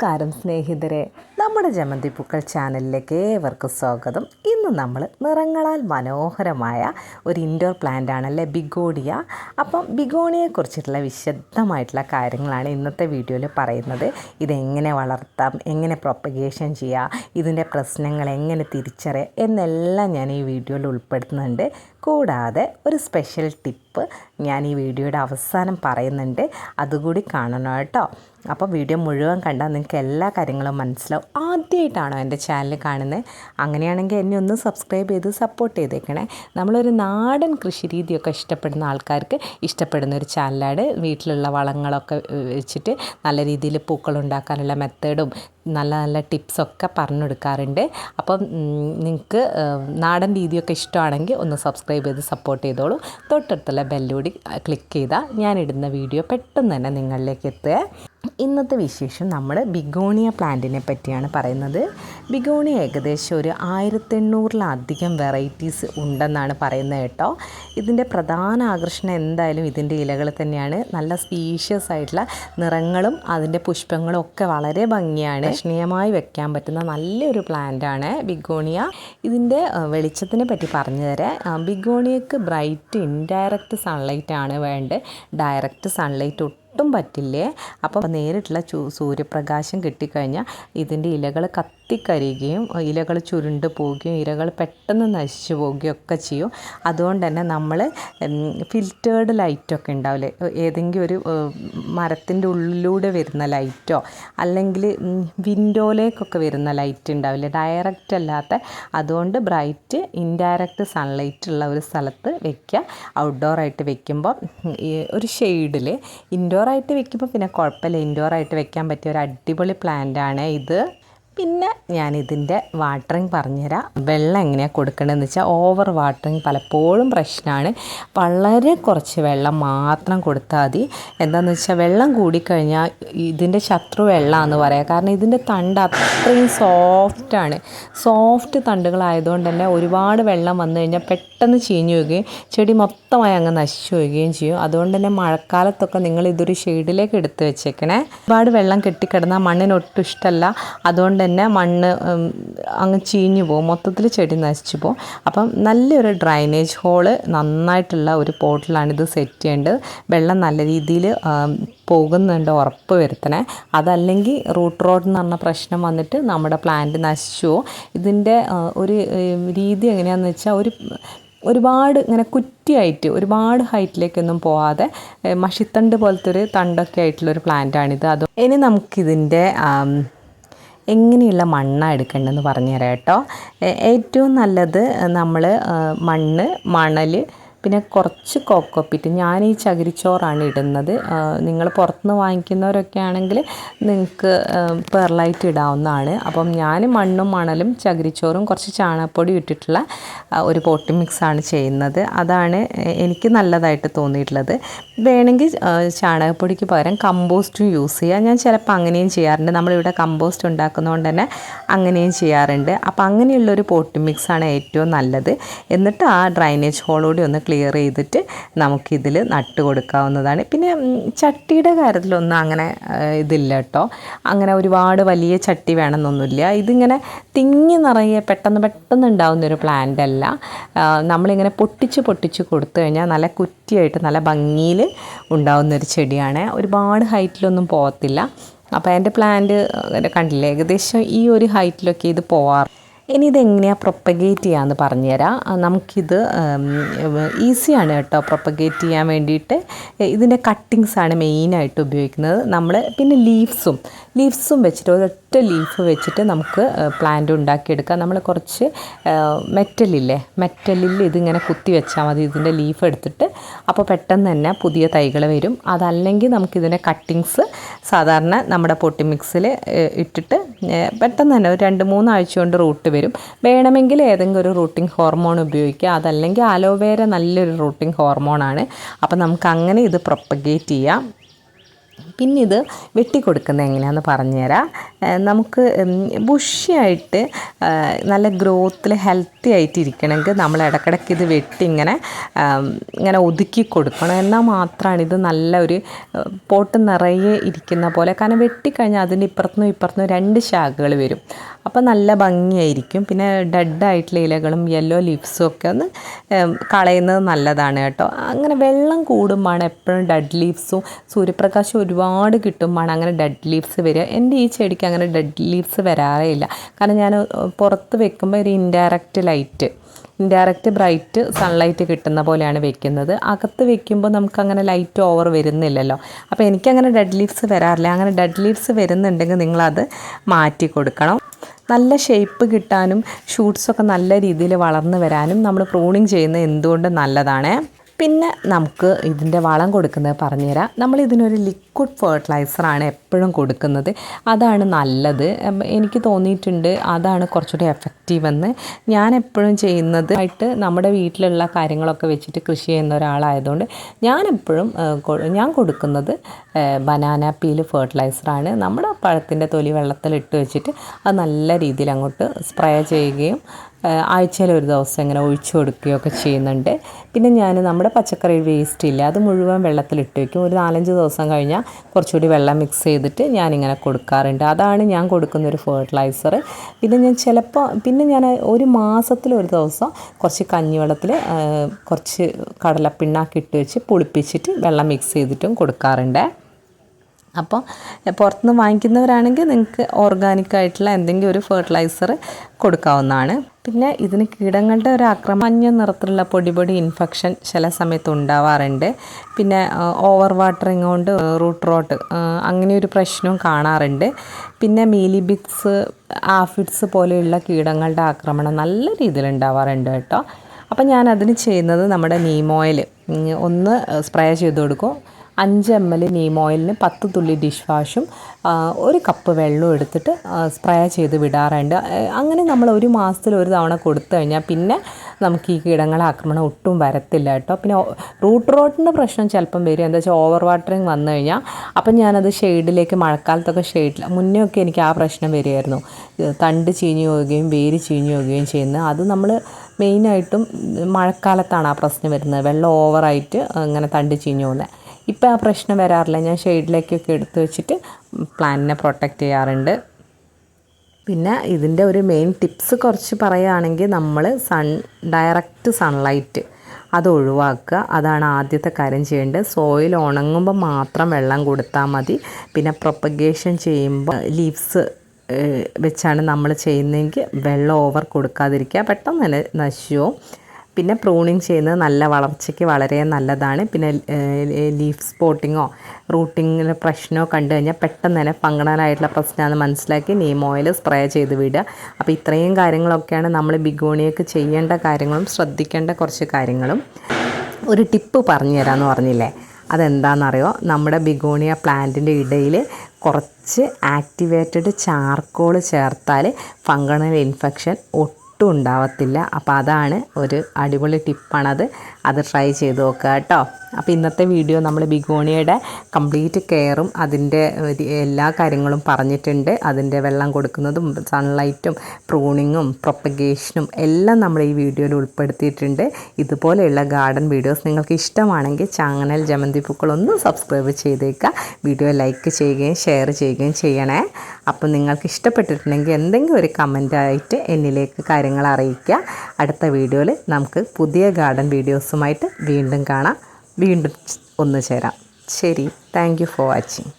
നമസ്കാരം സ്നേഹിതരെ. നമ്മുടെ ജമന്തി പൂക്കൾ ചാനലിലേക്ക് ഏവർക്കും സ്വാഗതം. നമ്മൾ നിറങ്ങളാൽ മനോഹരമായ ഒരു ഇൻഡോർ പ്ലാന്റ് ആണല്ലേ ബിഗോണിയ. അപ്പം ബിഗോണിയെക്കുറിച്ചിട്ടുള്ള വിശദമായിട്ടുള്ള കാര്യങ്ങളാണ് ഇന്നത്തെ വീഡിയോയിൽ പറയുന്നത്. ഇതെങ്ങനെ വളർത്താം എങ്ങനെ പ്രൊപ്പഗേഷൻ ചെയ്യാം ഇതിന്റെ പ്രശ്നങ്ങൾ എങ്ങനെ തിരിച്ചറിയാം എന്നെല്ലാം ഞാൻ ഈ വീഡിയോയിൽ ഉൾപ്പെടുത്തുന്നുണ്ട്. കൂടാതെ ഒരു സ്പെഷ്യൽ ടിപ്പ് ഞാൻ ഈ വീഡിയോയുടെ അവസാനം പറയുന്നുണ്ട്. അതുകൂടി കാണണം കേട്ടോ. അപ്പോൾ വീഡിയോ മുഴുവൻ കണ്ടാൽ നിങ്ങൾക്ക് എല്ലാ കാര്യങ്ങളും മനസ്സിലാവും. ആദ്യമായിട്ടാണോ എന്റെ ചാനൽ കാണുന്നത്? അങ്ങനെയാണെങ്കിൽ എന്നെ ഒന്ന് സബ്സ്ക്രൈബ് ചെയ്ത് സപ്പോർട്ട് ചെയ്തേക്കണേ. നമ്മളൊരു നാടൻ കൃഷി രീതിയൊക്കെ ഇഷ്ടപ്പെടുന്ന ആൾക്കാർക്ക് ഇഷ്ടപ്പെടുന്ന ഒരു ചാനലാണ്. വീട്ടിലുള്ള വളങ്ങളൊക്കെ വെച്ചിട്ട് നല്ല രീതിയിൽ പൂക്കൾ ഉണ്ടാക്കാനുള്ള മെത്തേഡും നല്ല നല്ല ടിപ്സൊക്കെ പറഞ്ഞു കൊടുക്കാറുണ്ട് അപ്പം നിങ്ങൾക്ക് നാടൻ രീതിയൊക്കെ ഇഷ്ടമാണെങ്കിൽ ഒന്ന് സബ്സ്ക്രൈബ് ചെയ്ത് സപ്പോർട്ട് ചെയ്തോളൂ. തൊട്ടടുത്തുള്ള ബെല്ലൂടി ക്ലിക്ക് ചെയ്താൽ ഞാനിടുന്ന വീഡിയോ പെട്ടെന്ന് തന്നെ നിങ്ങളിലേക്ക് എത്തുക. ഇന്നത്തെ വിശേഷം നമ്മൾ ബിഗോണിയ പ്ലാന്റിനെ പറ്റിയാണ് പറയുന്നത്. ബിഗോണിയ ഏകദേശം ഒരു ആയിരത്തെണ്ണൂറിലധികം വെറൈറ്റീസ് ഉണ്ടെന്നാണ് പറയുന്നത് കേട്ടോ. ഇതിന്റെ പ്രധാന ആകർഷണം എന്തായാലും ഇതിന്റെ ഇലകൾ തന്നെയാണ്. നല്ല സ്പീഷ്യസ് ആയിട്ടുള്ള നിറങ്ങളും അതിന്റെ പുഷ്പങ്ങളും ഒക്കെ വളരെ ഭംഗിയാണ്. ലക്ഷണീയമായി വെക്കാൻ പറ്റുന്ന നല്ലൊരു പ്ലാന്റാണ് ബിഗോണിയ. ഇതിന്റെ വെളിച്ചത്തിനെ പറ്റി പറഞ്ഞു തരാം. ബിഗോണിയക്ക് ബ്രൈറ്റ് ഇൻഡയറക്റ്റ് സൺലൈറ്റ് ആണ് വേണ്ടത്. ഡയറക്റ്റ് സൺലൈറ്റ് ഒട്ടും പറ്റില്ലേ? അപ്പോൾ നേരിട്ടുള്ള സൂര്യപ്രകാശം കിട്ടിക്കഴിഞ്ഞാൽ ഇതിന്റെ ഇലകൾ കത്തിക്കരിയുകയും ഇലകൾ ചുരുണ്ട് പോവുകയും ഇലകൾ പെട്ടെന്ന് നശിച്ചു പോവുകയും ഒക്കെ ചെയ്യും. അതുകൊണ്ട് തന്നെ നമ്മൾ ഫിൽറ്റേർഡ് ലൈറ്റൊക്കെ ഉണ്ടാവില്ലേ? ഏതെങ്കിലും ഒരു മരത്തിന്റെ ഉള്ളിലൂടെ വരുന്ന ലൈറ്റോ അല്ലെങ്കിൽ വിൻഡോയിലേക്കൊക്കെ വരുന്ന ലൈറ്റ് ഉണ്ടാവില്ലേ? ഡയറക്റ്റ് അല്ലാത്ത അതുകൊണ്ട് ബ്രൈറ്റ് ഇൻഡയറക്റ്റ് സൺലൈറ്റ് ഉള്ള ഒരു സ്ഥലത്ത് വെക്കുക. ഔട്ട്ഡോറായിട്ട് വെക്കുമ്പോൾ ഒരു ഷെയ്ഡിൽ ഇൻഡോർ ആയിട്ട് വെക്കുമ്പോൾ പിന്നെ കുഴപ്പമില്ല. ഇൻഡോർ ആയിട്ട് വെക്കാൻ പറ്റിയ ഒരു അടിപൊളി പ്ലാന്റ് ആണ് ഇത്. പിന്നെ ഞാനിതിന്റെ വാട്ടറിങ് പറഞ്ഞുതരാം. വെള്ളം എങ്ങനെയാണ് കൊടുക്കേണ്ടതെന്ന് വെച്ചാൽ ഓവർ വാട്ടറിങ് പലപ്പോഴും പ്രശ്നമാണ് വളരെ കുറച്ച് വെള്ളം മാത്രം കൊടുത്താൽ മതി. എന്താണെന്ന് വെച്ചാൽ വെള്ളം കൂടിക്കഴിഞ്ഞാൽ ഇതിന്റെ ശത്രു വെള്ളമാണെന്ന് പറയാം. കാരണം ഇതിന്റെ തണ്ട് അത്രയും സോഫ്റ്റാണ് സോഫ്റ്റ് തണ്ടുകളായതുകൊണ്ട് തന്നെ ഒരുപാട് വെള്ളം വന്നു കഴിഞ്ഞാൽ പെട്ടെന്ന് ചീഞ്ഞു പോവുകയും ചെടി മൊത്തമായി അങ്ങ് നശിച്ചു പോവുകയും ചെയ്യും. അതുകൊണ്ട് തന്നെ മഴക്കാലത്തൊക്കെ നിങ്ങൾ ഇതൊരു ഷെയ്ഡിലേക്ക് എടുത്ത് വെച്ചേക്കണേ. ഒരുപാട് വെള്ളം കെട്ടിക്കിടന്നാൽ മണ്ണിന് ഒട്ടും ഇഷ്ടമല്ല അതുകൊണ്ട് തന്നെ മണ്ണ് അങ്ങ് ചീഞ്ഞു പോകും. മൊത്തത്തിൽ ചെടി നശിച്ചു പോകും. അപ്പം നല്ലൊരു ഡ്രൈനേജ് ഹോൾ നന്നായിട്ടുള്ള ഒരു പോട്ടിലാണ് ഇത് സെറ്റ് ചെയ്യേണ്ടത്. വെള്ളം നല്ല രീതിയിൽ പോകുന്നുണ്ട് ഉറപ്പ് വരുത്തണേ. അതല്ലെങ്കിൽ റൂട്ട് റോഡ് എന്ന് പറഞ്ഞ പ്രശ്നം വന്നിട്ട് നമ്മുടെ പ്ലാന്റ് നശിച്ചു ഇതിന്റെ ഒരു രീതി എങ്ങനെയാണെന്ന് വെച്ചാൽ ഒരു ഒരുപാട് ഇങ്ങനെ കുറ്റിയായിട്ട് ഒരുപാട് ഹൈറ്റിലേക്കൊന്നും പോവാതെ മഷിത്തണ്ട് പോലത്തെ ഒരു തണ്ടൊക്കെ ആയിട്ടുള്ളൊരു പ്ലാന്റാണിത് അത് ഇനി നമുക്കിതിന്റെ എങ്ങനെയുള്ള മണ്ണാണ് എടുക്കേണ്ടതെന്ന് പറഞ്ഞു തരാം കേട്ടോ. ഏറ്റവും നല്ലത് നമ്മൾ മണ്ണ് മണൽ പിന്നെ കുറച്ച് കോക്കോപ്പിറ്റ് ഞാൻ ഈ ചകിരിച്ചോറാണ് ഇടുന്നത്. നിങ്ങൾ പുറത്തുനിന്ന് വാങ്ങിക്കുന്നവരൊക്കെ ആണെങ്കിൽ നിങ്ങൾക്ക് പെർലൈറ്റ് ഇടാവുന്നതാണ്. അപ്പം ഞാൻ മണ്ണും മണലും ചകിരിച്ചോറും കുറച്ച് ചാണകപ്പൊടി ഇട്ടിട്ടുള്ള ഒരു പോട്ടി മിക്സാണ് ചെയ്യുന്നത്. അതാണ് എനിക്ക് നല്ലതായിട്ട് തോന്നിയിട്ടുള്ളത്. വേണമെങ്കിൽ ചാണകപ്പൊടിക്ക് പകരം കമ്പോസ്റ്റും യൂസ് ചെയ്യുക. ഞാൻ ചിലപ്പോൾ അങ്ങനെയും ചെയ്യാറുണ്ട്. നമ്മളിവിടെ കമ്പോസ്റ്റ് ഉണ്ടാക്കുന്നതുകൊണ്ട് തന്നെ അങ്ങനെയും ചെയ്യാറുണ്ട്. അപ്പോൾ അങ്ങനെയുള്ളൊരു പോട്ടി മിക്സാണ് ഏറ്റവും നല്ലത്. എന്നിട്ട് ആ ഡ്രൈനേജ് ഹോളോടി ഒന്ന് ക്ലിയർ ചെയ്തിട്ട് നമുക്കിതിൽ നട്ട് കൊടുക്കാവുന്നതാണ്. പിന്നെ ചട്ടിയുടെ കാര്യത്തിലൊന്നും അങ്ങനെ ഇതില്ല കേട്ടോ. അങ്ങനെ ഒരുപാട് വലിയ ചട്ടി വേണമെന്നൊന്നുമില്ല. ഇതിങ്ങനെ തിങ്ങി നിറയെ പെട്ടെന്ന് പെട്ടെന്ന് ഉണ്ടാകുന്ന ഒരു പ്ലാന്റ് അല്ല നമ്മളിങ്ങനെ പൊട്ടിച്ച് പൊട്ടിച്ച് കൊടുത്തു കഴിഞ്ഞാൽ നല്ല കുറ്റിയായിട്ട് നല്ല ഭംഗിയിൽ ഉണ്ടാവുന്ന ഒരു ചെടിയാണ്. ഒരുപാട് ഹൈറ്റിലൊന്നും പോകത്തില്ല. അപ്പോൾ എന്റെ പ്ലാന്റ് കണ്ടില്ലേ? ഏകദേശം ഈ ഒരു ഹൈറ്റിലൊക്കെ ഇത് പോവാറ്. ഇനി ഇതെങ്ങനെയാണ് പ്രൊപ്പഗേറ്റ് ചെയ്യാമെന്ന് പറഞ്ഞുതരാം. നമുക്കിത് ഈസിയാണ് കേട്ടോ പ്രൊപ്പഗേറ്റ് ചെയ്യാൻ വേണ്ടിയിട്ട്. ഇതിന്റെ കട്ടിങ്സാണ് മെയിനായിട്ട് ഉപയോഗിക്കുന്നത്. നമ്മൾ പിന്നെ ലീവ്സും ലീവ്സും വെച്ചിട്ട് ഒരൊറ്റ ലീഫ് വെച്ചിട്ട് നമുക്ക് പ്ലാന്റ് ഉണ്ടാക്കിയെടുക്കാം. നമ്മൾ കുറച്ച് മെറ്റലില്ലേ മെറ്റലിൽ ഇതിങ്ങനെ കുത്തി വെച്ചാൽ മതി. ഇതിന്റെ ലീഫ് എടുത്തിട്ട് അപ്പോൾ പെട്ടെന്ന് തന്നെ പുതിയ തൈകൾ വരും. അതല്ലെങ്കിൽ നമുക്കിതിന്റെ കട്ടിങ്സ് സാധാരണ നമ്മുടെ പൊട്ടിമിക്സിൽ ഇട്ടിട്ട് പെട്ടെന്ന് തന്നെ ഒരു രണ്ട് മൂന്നാഴ്ച കൊണ്ട് റൂട്ട് വരും. വേണമെങ്കിൽ ഏതെങ്കിലും ഒരു റൂട്ടിംഗ് ഹോർമോൺ ഉപയോഗിക്കുക. അതല്ലെങ്കിൽ അലോവേര നല്ലൊരു റൂട്ടിംഗ് ഹോർമോണാണ് അപ്പോൾ നമുക്ക് അങ്ങനെ ഇത് പ്രൊപ്പഗേറ്റ് ചെയ്യാം. പിന്നെ ഇത് വെട്ടിക്കൊടുക്കുന്നത് എങ്ങനെയാണെന്ന് പറഞ്ഞുതരാം. നമുക്ക് ബുഷിയായിട്ട് നല്ല ഗ്രോത്തിൽ ഹെൽത്തി ആയിട്ട് ഇരിക്കണമെങ്കിൽ നമ്മൾ ഇടയ്ക്കിടയ്ക്ക് ഇത് വെട്ടി ഇങ്ങനെ ഇങ്ങനെ ഒതുക്കി കൊടുക്കണം. എന്നാൽ മാത്രമാണ് ഇത് നല്ല ഒരു പോട്ട് നിറയെ ഇരിക്കുന്ന പോലെ. കാരണം വെട്ടിക്കഴിഞ്ഞാൽ അതിന്റെ ഇപ്പുറത്തുനിന്നും ഇപ്പുറത്തുനിന്നും രണ്ട് ശാഖകൾ വരും. അപ്പോൾ നല്ല ഭംഗിയായിരിക്കും. പിന്നെ ഡെഡായിട്ടുള്ള ഇലകളും യെല്ലോ ലീവ്സും ഒക്കെ ഒന്ന് കളയുന്നത് നല്ലതാണ് കേട്ടോ. അങ്ങനെ വെള്ളം കൂടുമ്പോഴാണ് എപ്പോഴും ഡെഡ് ലീവ്സും സൂര്യപ്രകാശം ഒരുപാട് കിട്ടുമ്പോഴാണ് അങ്ങനെ ഡെഡ് ലീവ്സ് വരിക. എന്റെ ഈ ചെടിക്ക് അങ്ങനെ ഡെഡ് ലീവ്സ് വരാറേ ഇല്ല. കാരണം ഞാൻ പുറത്ത് വെക്കുമ്പോൾ ഒരു indirect light indirect bright sunlight കിട്ടുന്ന പോലെയാണ് വെക്കുന്നത്. അകത്ത് വെക്കുമ്പോൾ നമുക്കങ്ങനെ ലൈറ്റ് ഓവർ വരുന്നില്ലല്ലോ. അപ്പോൾ എനിക്കങ്ങനെ ഡെഡ് ലീവ്സ് വരാറില്ല. അങ്ങനെ ഡെഡ് ലീവ്സ് വരുന്നുണ്ടെങ്കിൽ നിങ്ങളത് മാറ്റി കൊടുക്കണം. നല്ല ഷേപ്പ് കിട്ടാനും ഷൂട്ട്സൊക്കെ നല്ല രീതിയിൽ വളർന്നു വരാനും നമ്മൾ പ്രൂണിങ് ചെയ്യുന്നത് എന്തുകൊണ്ട് നല്ലതാണ്? പിന്നെ നമുക്ക് ഇതിന്റെ വളം കൊടുക്കുന്നത് പറഞ്ഞുതരാം. നമ്മൾ ഇതിനൊരു ലിക്വിഡ് ഫെർട്ടിലൈസറാണ് എപ്പോഴും കൊടുക്കുന്നത്. അതാണ് നല്ലത്. എനിക്ക് തോന്നിയിട്ടുണ്ട് അതാണ് കുറച്ചുകൂടി എഫക്റ്റീവ് എന്ന്. ഞാൻ എപ്പോഴും ചെയ്യുന്നത് ആയിട്ട് നമ്മുടെ വീട്ടിലുള്ള കാര്യങ്ങളൊക്കെ വെച്ചിട്ട് കൃഷി ചെയ്യുന്ന ഒരാളായതുകൊണ്ട് ഞാൻ എപ്പോഴും ഞാൻ കൊടുക്കുന്നത് ബനാന പീൽ ഫെർട്ടിലൈസറാണ് നമ്മുടെ പഴത്തിന്റെ തൊലി വെള്ളത്തിലിട്ട് വെച്ചിട്ട് അത് നല്ല രീതിയിൽ അങ്ങോട്ട് സ്പ്രേ ചെയ്യുകയും ആഴ്ചയിൽ ഒരു ദിവസം ഇങ്ങനെ ഒഴിച്ചു കൊടുക്കുകയൊക്കെ ചെയ്യുന്നുണ്ട്. പിന്നെ ഞാൻ നമ്മുടെ പച്ചക്കറി വേസ്റ്റ് ഇല്ല അത് മുഴുവൻ വെള്ളത്തിലിട്ട് വയ്ക്കും ഒരു നാലഞ്ച് ദിവസം കഴിഞ്ഞാൽ കുറച്ചുകൂടി വെള്ളം മിക്സ് ചെയ്തിട്ട് ഞാനിങ്ങനെ കൊടുക്കാറുണ്ട്. അതാണ് ഞാൻ കൊടുക്കുന്ന ഒരു ഫെർട്ടിലൈസർ പിന്നെ ഞാൻ ചിലപ്പോൾ പിന്നെ ഞാൻ ഒരു മാസത്തിൽ ഒരു ദിവസം കുറച്ച് കഞ്ഞിവെള്ളത്തിൽ കുറച്ച് കടലപ്പിണ്ണാക്കി ഇട്ട് വെച്ച് പുളിപ്പിച്ചിട്ട് വെള്ളം മിക്സ് ചെയ്തിട്ടും കൊടുക്കാറുണ്ട്. അപ്പോൾ പുറത്തുനിന്ന് വാങ്ങിക്കുന്നവരാണെങ്കിൽ നിങ്ങൾക്ക് ഓർഗാനിക്കായിട്ടുള്ള എന്തെങ്കിലും ഒരു ഫെർട്ടിലൈസർ കൊടുക്കാവുന്നതാണ്. പിന്നെ ഇതിന് കീടങ്ങളുടെ ഒരു ആക്രമണം മഞ്ഞ നിറത്തിലുള്ള പൊടി പൊടി ഇൻഫെക്ഷൻ ചില സമയത്ത് ഉണ്ടാവാറുണ്ട്. പിന്നെ ഓവർ വാട്ടറിങ് കൊണ്ട് റൂട്ട് റോട്ട് അങ്ങനെ ഒരു പ്രശ്നവും കാണാറുണ്ട്. പിന്നെ മീലിബിക്സ് ആഫിഡ്സ് പോലെയുള്ള കീടങ്ങളുടെ ആക്രമണം നല്ല രീതിയിൽ ഉണ്ടാവാറുണ്ട് കേട്ടോ. അപ്പം ഞാൻ ചെയ്യുന്നത് നമ്മുടെ നീമോയിൽ ഒന്ന് സ്പ്രേ ചെയ്ത് കൊടുക്കും. അഞ്ച് എം എൽ നീം ഓയിലിന് പത്ത് തുള്ളി ഡിഷ് വാഷും ഒരു കപ്പ് വെള്ളവും എടുത്തിട്ട് സ്പ്രേ ചെയ്ത് വിടാറുണ്ട്. അങ്ങനെ നമ്മൾ ഒരു മാസത്തിൽ ഒരു തവണ കൊടുത്തു കഴിഞ്ഞാൽ പിന്നെ നമുക്ക് ഈ കീടങ്ങളെ ആക്രമണം ഒട്ടും വരത്തില്ല കേട്ടോ. പിന്നെ റൂട്ട് റോട്ടിന്റെ പ്രശ്നം ചിലപ്പം വരും. എന്താ വെച്ചാൽ ഓവർ വാട്ടറിങ് വന്നു കഴിഞ്ഞാൽ അപ്പം ഞാനത് ഷെയ്ഡിലേക്ക് മഴക്കാലത്തൊക്കെ ഷെയ്ഡിൽ മുന്നേ ഒക്കെ എനിക്ക് ആ പ്രശ്നം വരികയായിരുന്നു. തണ്ട് ചീഞ്ഞു പോവുകയും വേര് ചീഞ്ഞു പോവുകയും ചെയ്യുന്നത്. അത് നമ്മൾ മെയിനായിട്ടും മഴക്കാലത്താണ് ആ പ്രശ്നം വരുന്നത്. വെള്ളം ഓവറായിട്ട് ഇങ്ങനെ തണ്ട് ചീഞ്ഞു പോകുന്നത്. ഇപ്പം ആ പ്രശ്നം വരാറില്ല. ഞാൻ ഷെയ്ഡിലേക്കൊക്കെ എടുത്ത് വെച്ചിട്ട് പ്ലാന്റിനെ പ്രൊട്ടക്റ്റ് ചെയ്യാറുണ്ട്. പിന്നെ ഇതിന്റെ ഒരു മെയിൻ ടിപ്സ് കുറച്ച് പറയുകയാണെങ്കിൽ നമ്മൾ സൺ ഡയറക്റ്റ് സൺലൈറ്റ് അത് ഒഴിവാക്കുക. അതാണ് ആദ്യത്തെ കാര്യം ചെയ്യേണ്ടത്. സോയിൽ ഉണങ്ങുമ്പോൾ മാത്രം വെള്ളം കൊടുത്താൽ മതി. പിന്നെ പ്രൊപ്പഗേഷൻ ചെയ്യുമ്പോൾ ലീവ്സ് വെച്ചാണ് നമ്മൾ ചെയ്യുന്നതെങ്കിൽ വെള്ളം ഓവർ കൊടുക്കാതിരിക്കുക. പെട്ടെന്ന് തന്നെ നശിച്ചു. പിന്നെ പ്രൂണിങ് ചെയ്യുന്നത് നല്ല വളർച്ചയ്ക്ക് വളരെ നല്ലതാണ്. പിന്നെ ലീഫ് സ്പോട്ടിങ്ങോ റൂട്ടിങ്ങിന് പ്രശ്നമോ കണ്ടു കഴിഞ്ഞാൽ പെട്ടെന്ന് തന്നെ ഫംഗണലായിട്ടുള്ള പ്രശ്നമാണെന്ന് മനസ്സിലാക്കി നീം ഓയിൽ സ്പ്രേ ചെയ്ത് വിടുക. അപ്പോൾ ഇത്രയും കാര്യങ്ങളൊക്കെയാണ് നമ്മൾ ബിഗോണിയൊക്കെ ചെയ്യേണ്ട കാര്യങ്ങളും ശ്രദ്ധിക്കേണ്ട കുറച്ച് കാര്യങ്ങളും. ഒരു ടിപ്പ് പറഞ്ഞു തരാമെന്ന് പറഞ്ഞില്ലേ? അതെന്താണെന്നറിയോ? നമ്മുടെ ബിഗോണിയ പ്ലാന്റിന്റെ ഇടയിൽ കുറച്ച് ആക്ടിവേറ്റഡ് ചാർക്കോൾ ചേർത്താൽ ഫംഗണൽ ഇൻഫെക്ഷൻ ഒട്ടും ഉണ്ടാവത്തില്ല. അപ്പോൾ അതാണ് ഒരു അടിപൊളി ടിപ്പാണത്. അത് ട്രൈ ചെയ്ത് നോക്കുക കേട്ടോ. അപ്പോൾ ഇന്നത്തെ വീഡിയോ നമ്മൾ ബിഗോണിയുടെ കംപ്ലീറ്റ് കെയറും അതിന്റെ എല്ലാ കാര്യങ്ങളും പറഞ്ഞിട്ടുണ്ട്. അതിന്റെ വെള്ളം കൊടുക്കുന്നതും സൺലൈറ്റും പ്രൂണിങ്ങും പ്രൊപ്പഗേഷനും എല്ലാം നമ്മൾ ഈ വീഡിയോയിൽ ഉൾപ്പെടുത്തിയിട്ടുണ്ട്. ഇതുപോലെയുള്ള ഗാർഡൻ വീഡിയോസ് നിങ്ങൾക്ക് ഇഷ്ടമാണെങ്കിൽ ചാനൽ ജമന്തി പൂക്കളൊന്നും സബ്സ്ക്രൈബ് ചെയ്തേക്കുക. വീഡിയോ ലൈക്ക് ചെയ്യുകയും ഷെയർ ചെയ്യുകയും ചെയ്യണേ. അപ്പോൾ നിങ്ങൾക്ക് ഇഷ്ടപ്പെട്ടിട്ടുണ്ടെങ്കിൽ എന്തെങ്കിലും ഒരു കമന്റായിട്ട് എന്നിലേക്ക് കാര്യങ്ങൾ അറിയിക്കുക. അടുത്ത വീഡിയോയിൽ നമുക്ക് പുതിയ ഗാർഡൻ വീഡിയോസുമായിട്ട് വീണ്ടും കാണാം. വീണ്ടും ഒന്ന് ചേരാം. ശരി. Thank for watching